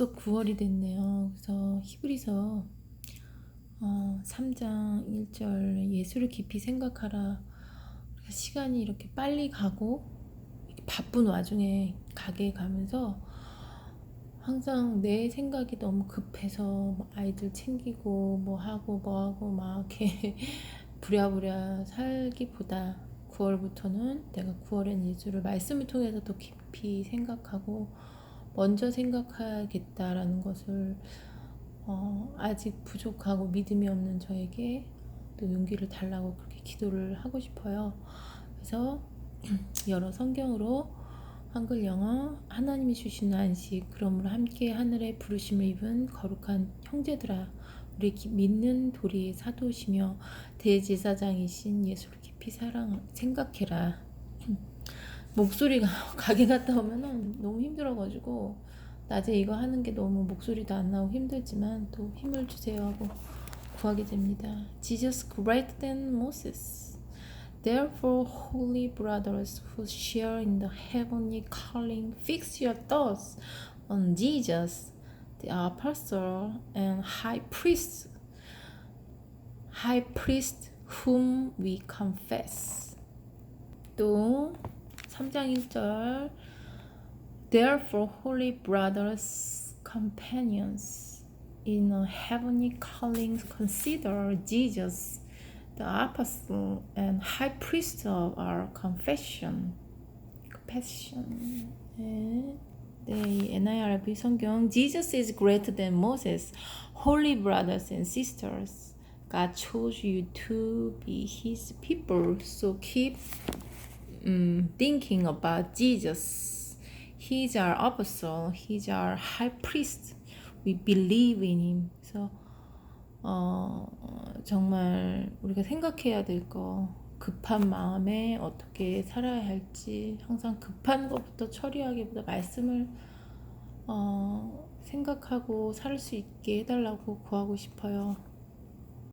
벌써 9월이 됐네요. 그래서 히브리서 어, 3장 1절 예수를 깊이 생각하라. 시간이 이렇게 빨리 가고 바쁜 와중에 가게 가면서 항상 내 생각이 너무 급해서 뭐 아이들 챙기고 뭐 하고 뭐 하고 막 이렇게 부랴부랴 살기보다 9월부터는 내가 9월엔 예수를 말씀을 통해서 더 깊이 생각하고 먼저 생각하겠다라는 것을 어, 아직 부족하고 믿음이 없는 저에게 또 용기를 달라고 그렇게 기도를 하고 싶어요. 그래서 여러 성경으로 한글 영어 하나님이 주시는 안식 그러므로 함께 하늘의 부르심을 입은 거룩한 형제들아 우리 기- 믿는 도리의 사도시며 대제사장이신 예수를 깊이 사랑 생각해라 목소리가 가게 갔다 오면은 너무 힘들어가지고 낮에 이거 하는 게 너무 목소리도 안 나오고 힘들지만 또 힘을 주세요 하고 구하게 됩니다. Jesus greater than Moses. Therefore, holy brothers who share in the heavenly calling, fix your thoughts on Jesus, the apostle and high priest, high priest whom we confess. 또 3장 1절 Therefore, holy brothers, companions in a heavenly calling, consider Jesus, the apostle and high priest of our confession. confession. 네, 네, 이 NIRB 성경 Jesus is greater than Moses. Holy brothers and sisters, God chose you to be His people, so keep um, thinking about Jesus. He's our apostle. He's our high priest. We believe in him. 그래서 어, 정말 우리가 생각해야 될 거 급한 마음에 어떻게 살아야 할지 항상 급한 것부터 처리하기보다 말씀을 어, 생각하고 살 수 있게 해달라고 구하고 싶어요.